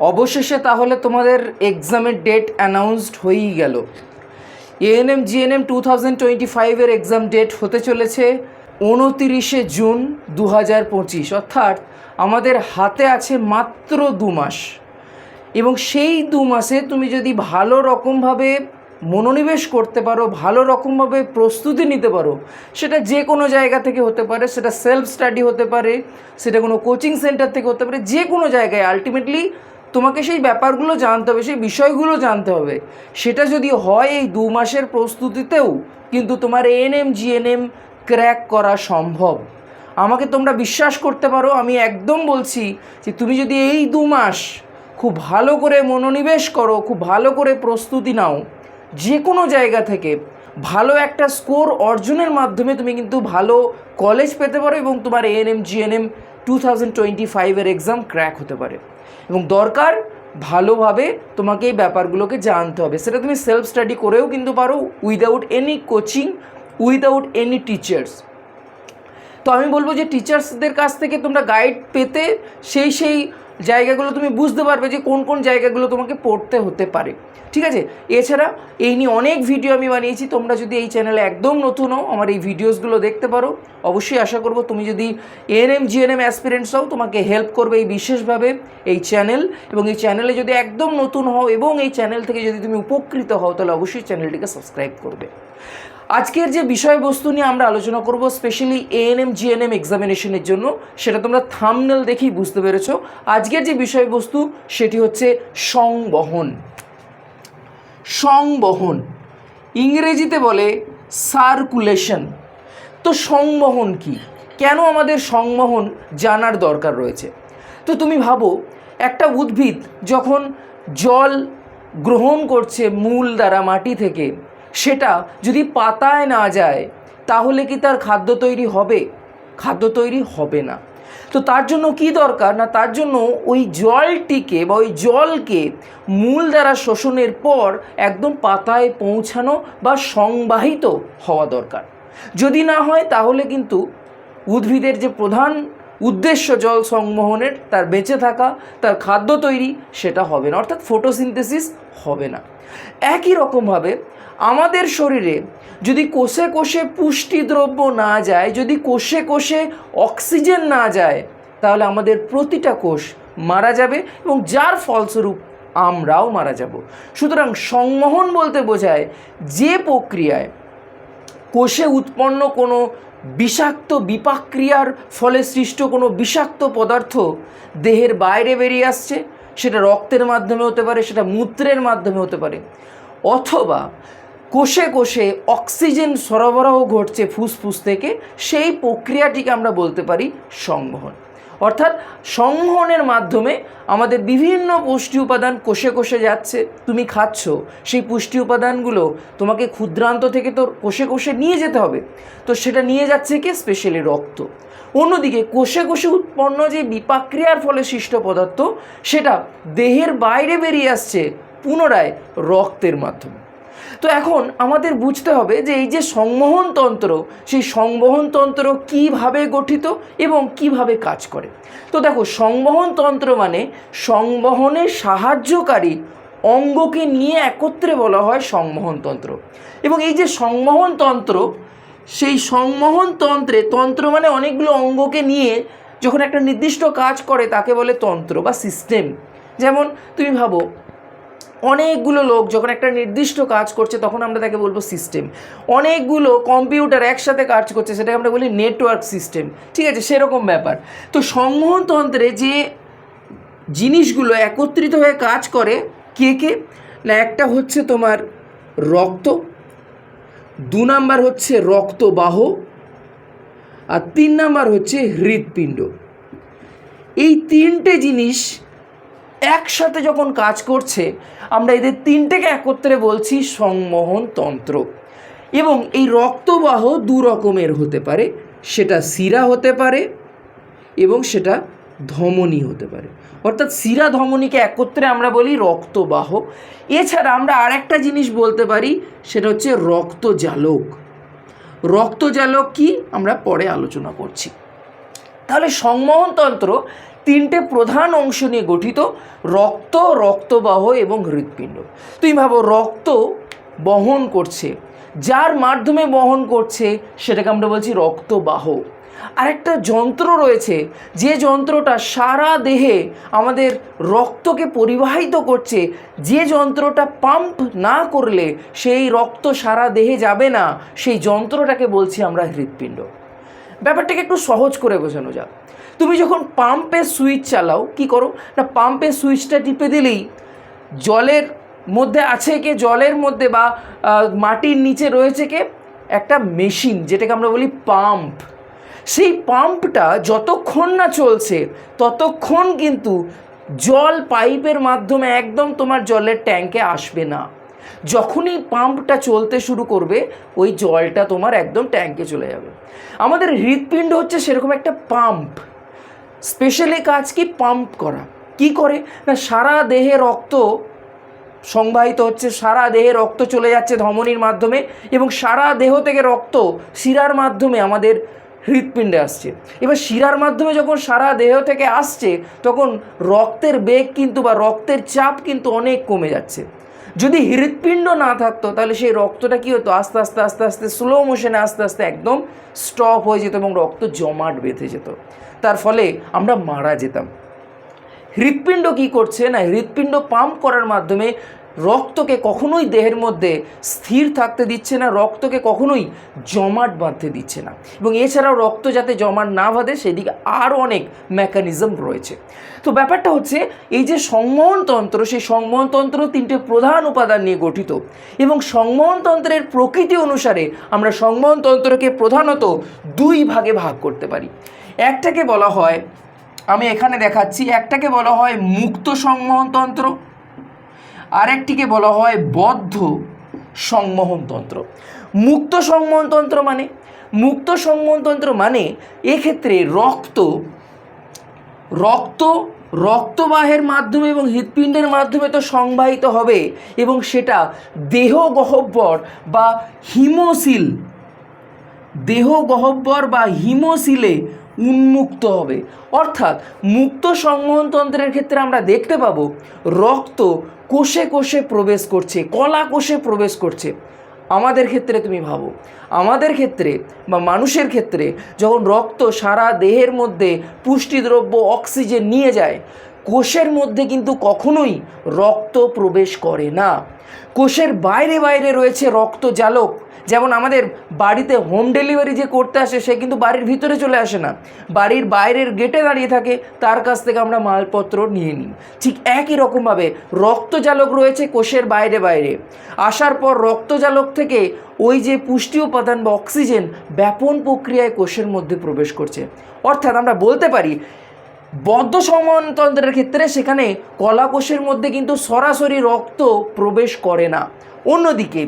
অবশেষে তাহলে তোমাদের এক্সামের ডেট অ্যানাউন্সড হয়েই গেল। ANM, GNM two thousand twenty ফাইভের এক্সাম ডেট হতে চলেছে উনতিরিশে জুন দু হাজার পঁচিশ। অর্থাৎ আমাদের হাতে আছে মাত্র দু মাস। এবং সেই দু মাসে তুমি যদি ভালো রকমভাবে মনোনিবেশ করতে পারো, ভালো রকমভাবে প্রস্তুতি নিতে পারো, সেটা যে কোনো জায়গা থেকে হতে পারে, সেটা সেলফ স্টাডি হতে পারে, সেটা কোনো কোচিং সেন্টার থেকে হতে পারে, যে কোনো জায়গায়। আলটিমেটলি তোমাকে সেই ব্যাপারগুলো জানতে হবে, সেই বিষয়গুলো জানতে হবে। সেটা যদি হয় এই দু মাসের প্রস্তুতিতেও, কিন্তু তোমার এএনএম জিএনএম ক্র্যাক করা সম্ভব। আমাকে তোমরা বিশ্বাস করতে পারো, আমি একদম বলছি যে তুমি যদি এই দু মাস খুব ভালো করে মনোনিবেশ করো, খুব ভালো করে প্রস্তুতি নাও যে কোনো জায়গা থেকে, ভালো একটা স্কোর অর্জনের মাধ্যমে তুমি কিন্তু ভালো কলেজ পেতে পারো এবং তোমার ANM GNM two thousand twenty ফাইভের এক্সাম ক্র্যাক হতে পারে। এবং দরকার ভালোভাবে তোমাকে এই ব্যাপারগুলোকে জানতে হবে। সেটা তুমি সেলফ স্টাডি করেও কিন্তু পারো without any coaching without any teachers তো আমি বলব যে টিচার্সদের কাছ থেকে তোমরা গাইড পেতে সেই সেই জায়গাগুলো তুমি বুঝতে পারবে যে কোন কোন জায়গাগুলো তোমাকে পড়তে হতে পারে। ঠিক আছে? এছাড়া এই নিয়ে অনেক ভিডিও আমি বানিয়েছি। তোমরা যদি এই চ্যানেলে একদম নতুন হও, আমার এই ভিডিওসগুলো দেখতে পারো। অবশ্যই আশা করব তুমি যদি এএনএম জিএনএম অ্যাসপিরেন্টস হও, তোমাকে হেল্প করবে এই বিশেষভাবে এই চ্যানেল এবং এই চ্যানেলে যদি একদম নতুন হও এবং এই চ্যানেল থেকে যদি তুমি উপকৃত হও, তাহলে অবশ্যই চ্যানেলটিকে সাবস্ক্রাইব করবে। আজকের যে বিষয়বস্তু নিয়ে আমরা আলোচনা করব স্পেশালি এএনএম জিএনএম এক্সামিনেশনের জন্য, সেটা তোমরা থামনেল দেখেই বুঝতে পেরেছ। আজকের যে বিষয়বস্তু, সেটি হচ্ছে সংবহন। সংবহন। ইংরেজিতে বলে সার্কুলেশন তো সংবহন কি? কেন আমাদের সংবহন জানার দরকার রয়েছে? তো তুমি ভাবো, একটা উদ্ভিদ যখন জল গ্রহণ করছে মূল দ্বারা মাটি থেকে সেটা যদি পাতায় না যায়, তাহলে কি তার খাদ্য তৈরি হবে? খাদ্য তৈরি হবে না। তো তার জন্য কি দরকার? না, তার জন্য ওই জলটিকে বা ওই জলকে মূল দ্বারা শোষণের পর একদম পাতায় পৌঁছানো বা সংবাহিত হওয়া দরকার। যদি না হয়, তাহলে কিন্তু উদ্ভিদের যে প্রধান উদ্দেশ্য জল সংবহনের, তার বেঁচে থাকা, তার খাদ্য তৈরি, সেটা হবে না। অর্থাৎ ফটোসিনথেসিস হবে না। একই রকমভাবে আমাদের শরীরে যদি কোষে কোষে পুষ্টি দ্রব্য না যায়, যদি কোষে কোষে অক্সিজেন না যায়, তাহলে আমাদের প্রতিটা কোষ মারা যাবে এবং যার ফলস্বরূপ আমরাও মারা যাব। সুতরাং সংমোহন বলতে বোঝায় যে প্রক্রিয়ায় কোষে উৎপন্ন কোনো বিষাক্ত বিপাক্রিয়ার ফলে সৃষ্ট কোনো বিষাক্ত পদার্থ দেহের বাইরে বেরিয়ে আসছে। সেটা রক্তের মাধ্যমে হতে পারে, সেটা মূত্রের মাধ্যমে হতে পারে। অথবা কোষে কোষে অক্সিজেন সরবরাহ ঘটছে ফুসফুস থেকে, সেই প্রক্রিয়াটিকে আমরা বলতে পারি সংবহন। অর্থাৎ সংবহনের মাধ্যমে আমাদের বিভিন্ন পুষ্টি উপাদান কোষে কোষে যাচ্ছে। তুমি খাচ্ছ, সেই পুষ্টি উপাদানগুলো তোমাকে ক্ষুদ্রান্ত থেকে তো কোষে কোষে নিয়ে যেতে হবে। তো সেটা নিয়ে যাচ্ছে কি? স্পেশালি রক্ত। অন্যদিকে কোষে কোষে উৎপন্ন যে বিপাক্রিয়ার ফলে সৃষ্ট পদার্থ, সেটা দেহের বাইরে বেরিয়ে আসছে পুনরায় রক্তের মাধ্যমে। তো এখন আমাদের বুঝতে হবে যে এই যে সংবহন তন্ত্র সেই সংবহন তন্ত্র কীভাবে গঠিত এবং কীভাবে কাজ করে? তো দেখো সংবহন তন্ত্র মানে সংবহনে সাহায্যকারী অঙ্গকে নিয়ে একত্রে বলা হয় সংবহন তন্ত্র এবং এই যে সংবহন তন্ত্র সেই সংবহন তন্ত্রে তন্ত্র মানে অনেকগুলো অঙ্গকে নিয়ে যখন একটা নির্দিষ্ট কাজ করে, তাকে বলে তন্ত্র বা সিস্টেম। যেমন তুমি ভাবো অনেকগুলো লোক যখন একটা নির্দিষ্ট কাজ করছে, তখন আমরা তাকে বলব সিস্টেম অনেকগুলো কম্পিউটার একসাথে কাজ করছে, সেটাকে আমরা বলি নেটওয়ার্ক সিস্টেম ঠিক আছে? সেরকম ব্যাপার। তো সংবহনতন্ত্রে যে জিনিসগুলো একত্রিত হয়ে কাজ করে, কে কে? না, একটা হচ্ছে তোমার রক্ত, দু নাম্বার হচ্ছে রক্তবাহ, আর তিন নাম্বার হচ্ছে হৃৎপিণ্ড। এই তিনটে জিনিস একসাথে যখন কাজ করছে, আমরা এদের তিনটেকে একত্রে বলছি সংমোহন তন্ত্র। এবং এই রক্তবাহ দু রকমের হতে পারে, সেটা শিরা হতে পারে এবং সেটা ধমনী হতে পারে। অর্থাৎ শিরা ধমনীকে একত্রে আমরা বলি রক্তবাহ। এছাড়া আমরা আরেকটা জিনিস বলতে পারি, সেটা হচ্ছে রক্তজালক। রক্তজালক কি? আমরা পরে আলোচনা করছি। তাহলে সংমোহনতন্ত্র তিনটে প্রধান অংশ নিয়ে গঠিত, রক্ত, রক্তবাহ এবং হৃৎপিণ্ড। তুমি ভাবো, রক্ত বহন করছে। যার মাধ্যমে বহন করছে, সেটাকে আমরা বলছি রক্তবাহ। আরেকটা যন্ত্র রয়েছে, যে যন্ত্রটা সারা দেহে আমাদের রক্তকে পরিবাহিত করছে, যে যন্ত্রটা পাম্প না করলে সেই রক্ত সারা দেহে যাবে না, সেই যন্ত্রটাকে বলছি আমরা হৃৎপিণ্ড। ব্যাপারটাকে একটু সহজ করে বোঝানো যাক। তুমি যখন পাম্পের সুইচ চালাও, কি করো? না, পাম্পের সুইচটা টিপে দিলেই জলের মধ্যে আছে কে? জলের মধ্যে বা মাটির নিচে রয়েছে কে? একটা মেশিন, যেটাকে আমরা বলি পাম্প। সেই পাম্পটা যতক্ষণ না চলছে, ততক্ষণ কিন্তু জল পাইপের মাধ্যমে একদম তোমার জলের ট্যাঙ্কে আসবে না। যখনই পাম্পটা চলতে শুরু করবে, ওই জলটা তোমার একদম ট্যাঙ্কে চলে যাবে। আমাদের হৃৎপিণ্ড হচ্ছে সেরকম একটা পাম্প। স্পেশালি কাজ কি? পাম্প করা। কি করে? না, সারা দেহে রক্ত সংবাহিত হচ্ছে, সারা দেহে রক্ত চলে যাচ্ছে ধমনির মাধ্যমে এবং সারা দেহ থেকে রক্ত শিরার মাধ্যমে আমাদের হৃৎপিণ্ডে আসছে। এবার শিরার মাধ্যমে যখন সারা দেহ থেকে আসছে, তখন রক্তের বেগ কিন্তু বা রক্তের চাপ কিন্তু অনেক কমে যাচ্ছে। যদি হৃৎপিণ্ড না থাকতো, তাহলে সেই রক্তটা কী হতো? আস্তে আস্তে আস্তে আস্তে স্লো মোশনে আস্তে আস্তে একদম স্টপ হয়ে যেত এবং রক্ত জমাট বেঁধে যেত। তার ফলে আমরা মারা যেতাম। হৃৎপিণ্ড কি করছে না? হৃৎপিণ্ড পাম্প করার মাধ্যমে রক্তকে কখনোই দেহের মধ্যে স্থির থাকতে দিচ্ছে না, রক্তকে কখনোই জমাট বাঁধতে দিচ্ছে না। এবং এছাড়াও রক্ত যাতে জমাট না বাঁধে, সেদিকে আরও অনেক মেকানিজম রয়েছে। তো ব্যাপারটা হচ্ছে, এই যে সংবহনতন্ত্র, সেই সংবহনতন্ত্র তিনটে প্রধান উপাদান নিয়ে গঠিত। এবং সংবহনতন্ত্রের প্রকৃতি অনুসারে আমরা সংবহনতন্ত্রকে প্রধানত দুই ভাগে ভাগ করতে পারি। একটাকে বলা হয়, আমি এখানে দেখাচ্ছি, একটাকে বলা হয় মুক্ত সংবহনতন্ত্র। আরেকটিকে বলা হয় বদ্ধ সংমোহনতন্ত্র। মুক্ত সংবহনতন্ত্র মানে? মুক্ত সংবহনতন্ত্র মানে এক্ষেত্রে রক্ত রক্ত, রক্তবাহের মাধ্যমে এবং হৃৎপিণ্ডের মাধ্যমে তো সংবাহিত হবে এবং সেটা দেহ গহব্বর বা হিমোসিল দেহ গহব্বর বা হিমোসিলে উন্মুক্ত হবে। অর্থাৎ মুক্ত সংবহনতন্ত্রের ক্ষেত্রে আমরা দেখতে পাবো রক্ত কোষে কোষে প্রবেশ করছে, কলা কোষে প্রবেশ করছে। আমাদের ক্ষেত্রে তুমি ভাবো, আমাদের ক্ষেত্রে বা মানুষের ক্ষেত্রে যখন রক্ত সারা দেহের মধ্যে পুষ্টিদ্রব্য, অক্সিজেন নিয়ে যায় কোষের মধ্যে কিন্তু কখনোই রক্ত প্রবেশ করে না। কোষের বাইরে বাইরে রয়েছে রক্ত জালক যেমন আমাদের বাড়িতে হোম ডেলিভারি যে করতে আসে, সে কিন্তু বাড়ির ভিতরে চলে আসে না। বাড়ির বাইরের গেটে দাঁড়িয়ে থাকে, তার কাছ থেকে আমরা মালপত্র নিয়ে নিই। ঠিক একই রকমভাবে রক্তজালক রয়েছে কোষের বাইরে বাইরে। আসার পর রক্তজালক থেকে ওই যে পুষ্টি উপাদান বা অক্সিজেন ব্যাপন প্রক্রিয়ায় কোষের মধ্যে প্রবেশ করছে। অর্থাৎ আমরা বলতে পারি বদ্ধ সমানতন্ত্রের ক্ষেত্রে সেখানে কলা কোষের মধ্যে কিন্তু সরাসরি রক্ত প্রবেশ করে না। অন্যদিকে,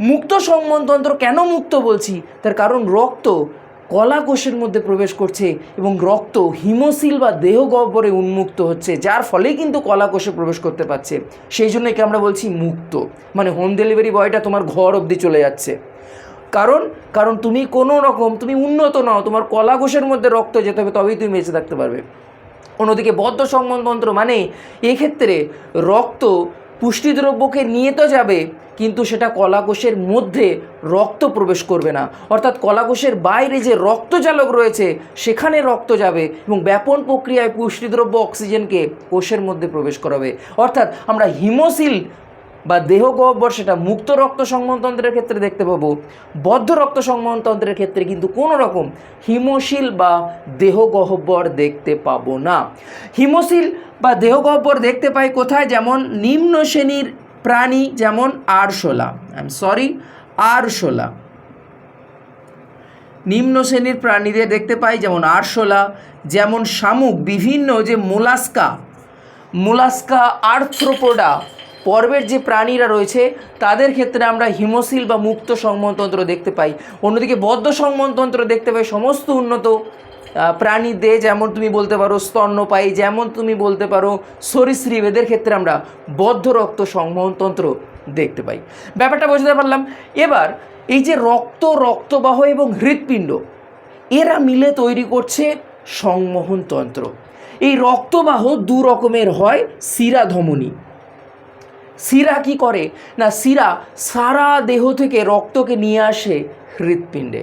মুক্ত সংবহনতন্ত্র কেন মুক্ত বলছি? তার কারণ রক্ত কলা কোষের মধ্যে প্রবেশ করছে এবং রক্ত হিমোসিল বা দেহ গহ্বরে উন্মুক্ত হচ্ছে, যার ফলেই কিন্তু কলা কোষে প্রবেশ করতে পারছে। সেই জন্য একে আমরা বলছি মুক্ত? মানে হোম ডেলিভারি বয়টা তোমার ঘর অবধি চলে যাচ্ছে। কারণ কারণ তুমি কোনো রকম, তুমি উন্নত নও, তোমার কলা কোষের মধ্যে রক্ত যেতে হবে, তবেই তুমি বেঁচে থাকতে পারবে। অন্যদিকে বদ্ধ সংবন্ধতন্ত্র মানে এক্ষেত্রে রক্ত পুষ্টিদ্রব্যকে নিয়ে তো যাবে, কিন্তু সেটা কলাকোষের মধ্যে রক্ত প্রবেশ করবে না। অর্থাৎ কলাকোষের বাইরে যে রক্তজালক রয়েছে, সেখানে রক্ত যাবে এবং ব্যাপন প্রক্রিয়ায় পুষ্টিদ্রব্য অক্সিজেনকে কোষের মধ্যে প্রবেশ করাবে। অর্থাৎ আমরা হিমোসিল বা দেহ গহ্বর সেটা মুক্ত রক্ত সংবহনতন্ত্রের ক্ষেত্রে দেখতে পাবো। বদ্ধ রক্ত সংবহনতন্ত্রের ক্ষেত্রে কিন্তু কোনো রকম হিমোশিল বা দেহ গহ্বর দেখতে পাবো না। হিমোশিল বা দেহ গহ্বর দেখতে পাই কোথায়? যেমন নিম্ন শ্রেণির প্রাণী যেমন আরশোলা। আই এম সরি আরশোলা। নিম্ন শ্রেণির প্রাণীদের দেখতে পাই যেমন আরশোলা, যেমন শামুক, বিভিন্ন যে মোলাস্কা মোলাস্কা আর্থ্রোপোডা পর্বের যে প্রাণীরা রয়েছে, তাদের ক্ষেত্রে আমরা হিমোসিল বা মুক্ত সংবহনতন্ত্র দেখতে পাই। অন্যদিকে বদ্ধ সংবহনতন্ত্র দেখতে পাই, সমস্ত উন্নত প্রাণীদের যেমন তুমি বলতে পারো, স্তন্যপায়ী, যেমন তুমি বলতে পারো, সরীসৃপ, এদের ক্ষেত্রে আমরা বদ্ধ রক্ত সংবহনতন্ত্র দেখতে পাই। ব্যাপারটা বুঝতে পারলাম। এবার এই যে রক্ত, রক্তবাহ এবং হৃৎপিণ্ড, এরা মিলে তৈরি করছে সংবহনতন্ত্র। এই রক্তবাহ দু রকমের হয় শিরা ধমনী শিরা কি করে? না শিরা সারা দেহ থেকে রক্তকে নিয়ে আসে হৃৎপিণ্ডে।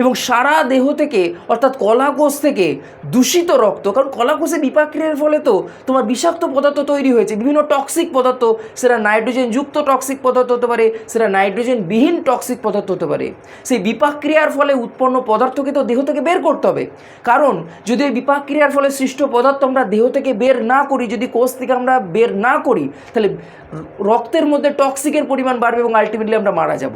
এবং সারা দেহ থেকে, অর্থাৎ কলাকোষ থেকে দূষিত রক্ত, কারণ কলাকোষে বিপাক্রিয়ার ফলে তো তোমার বিষাক্ত পদার্থ তৈরি হয়েছে, বিভিন্ন টক্সিক পদার্থ, সেটা নাইট্রোজেন যুক্ত টক্সিক পদার্থ হতে পারে, সেটা নাইট্রোজেন বিহীন টক্সিক পদার্থ হতে পারে। সেই বিপাক্রিয়ার ফলে উৎপন্ন পদার্থকে তো দেহ থেকে বের করতে হবে। কারণ যদি ওই বিপাক্রিয়ার ফলে সৃষ্ট পদার্থ আমরা দেহ থেকে বের না করি, যদি কোষ থেকে আমরা বের না করি, তাহলে রক্তের মধ্যে টক্সিকের পরিমাণ বাড়বে এবং আলটিমেটলি আমরা মারা যাব।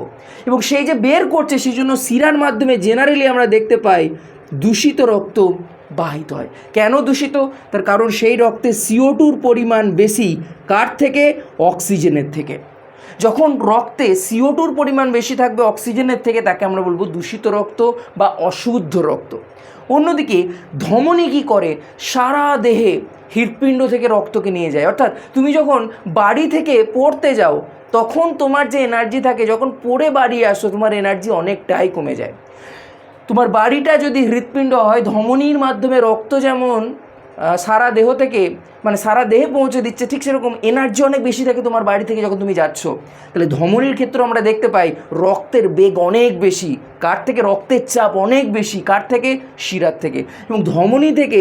এবং সেই যে বের করছে সেই জন্য সিরার মাধ্যমে জেনারেলি আমরা দেখতে পাই দূষিত রক্ত বাহিত হয়। কেন দূষিত? তার কারণ সেই রক্তে সিও টুর পরিমাণ বেশি কার থেকে? অক্সিজেনের থেকে। যখন রক্তে সিও টুর পরিমাণ বেশি থাকবে অক্সিজেনের থেকে, তাকে আমরা বলব দূষিত রক্ত বা অশুদ্ধ রক্ত। অন্যদিকে ধমনী কী করে? সারা দেহে হৃৎপিণ্ড থেকে রক্তকে নিয়ে যায়। অর্থাৎ তুমি যখন বাড়ি থেকে পড়তে যাও তখন তোমার যে এনার্জি থাকে, যখন পড়ে বাড়ি আসো, তোমার এনার্জি অনেকটাই কমে যায়। তোমার বাড়িটা যদি হৃৎপিণ্ড হয়, ধমনির মাধ্যমে রক্ত যেমন সারা দেহ থেকে মানে সারা দেহে পৌঁছে দিচ্ছে ঠিক সেরকম এনার্জি অনেক বেশি থাকে তোমার বাড়ি থেকে যখন তুমি যাচ্ছ। তাহলে ধমনীর ক্ষেত্রে আমরা দেখতে পাই রক্তের বেগ অনেক বেশি, কার থেকে? রক্তের চাপ অনেক বেশি, কার থেকে? শিরার থেকে। এবং ধমনী থেকে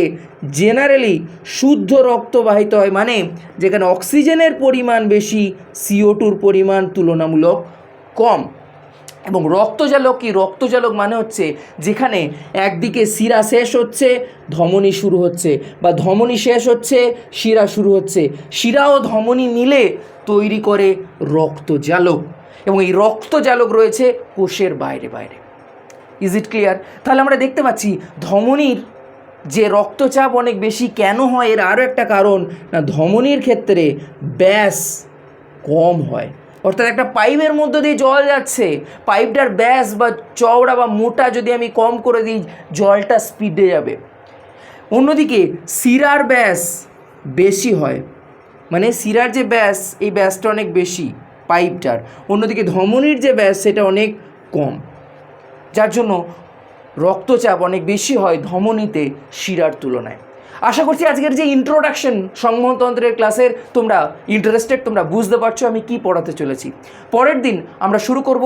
জেনারেলি শুদ্ধ রক্ত বাহিত হয় মানে যেখানে অক্সিজেনের পরিমাণ বেশি সিও টুর পরিমাণ তুলনামূলক কম। এবং রক্তজালক কি? রক্তজালক মানে হচ্ছে যেখানে একদিকে শিরা শেষ হচ্ছে, ধমনী শুরু হচ্ছে। বা ধমনী শেষ হচ্ছে, শিরা শুরু হচ্ছে। শিরা ও ধমনী মিলে তৈরি করে রক্তজালক। এবং এই রক্তজালক রয়েছে কোষের বাইরে বাইরে। ইজ ইট ক্লিয়ার তাহলে আমরা দেখতে পাচ্ছি ধমনীর যে রক্তচাপ অনেক বেশি কেন হয়? এর আরও একটা কারণ, না ধমনীর ক্ষেত্রে ব্যাস কম হয়। অর্থাৎ একটা পাইপের মধ্য দিয়ে জল যাচ্ছে। পাইপটার ব্যাস বা চওড়া বা মোটা যদি আমি কম করে দিই, জলটা স্পিডে যাবে। অন্যদিকে শিরার ব্যাস বেশি হয়। মানে শিরার যে ব্যাস, এই ব্যাসটা অনেক বেশি, পাইপটার। অন্যদিকে ধমনির যে ব্যাস, সেটা অনেক কম। যার জন্য রক্তচাপ অনেক বেশি হয় ধমনীতে শিরার তুলনায়। আশা করছি আজকের যে ইন্ট্রোডাকশন সংবহনতন্ত্রের ক্লাসের তোমরা ইন্টারেস্টেড তোমরা বুঝতে পারছ আমি কি পড়াতে চলেছি। পরের দিন আমরা শুরু করব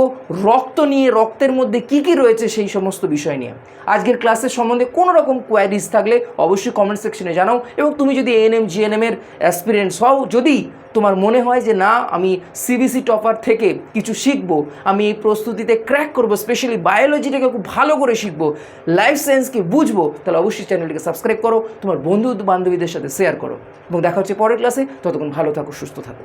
রক্ত নিয়ে, রক্তের মধ্যে কি কি রয়েছে সেই সমস্ত বিষয় নিয়ে। আজকের ক্লাসের সম্বন্ধে কোনো রকম কোয়ারিজ থাকলে অবশ্যই কমেন্ট সেকশনে জানাও এবং তুমি যদি এএনএম জিএনএম এর অ্যাসপিরেন্টস হও, যদি তোমার মনে হয় যে না, আমি সিবিসি টপার থেকে কিছু শিখব, আমি এই প্রস্তুতিতে ক্র্যাক করব স্পেশালি বায়োলজিটাকে খুব ভালো করে শিখব লাইফ সায়েন্সকে বুঝব, তাহলে অবশ্যই চ্যানেলটিকে সাবস্ক্রাইব করো, তোমার বন্ধু বান্ধবীদের সাথে শেয়ার করো। এবং দেখা হচ্ছে পরের ক্লাসে ততক্ষণ ভালো থাকো, সুস্থ থাকো।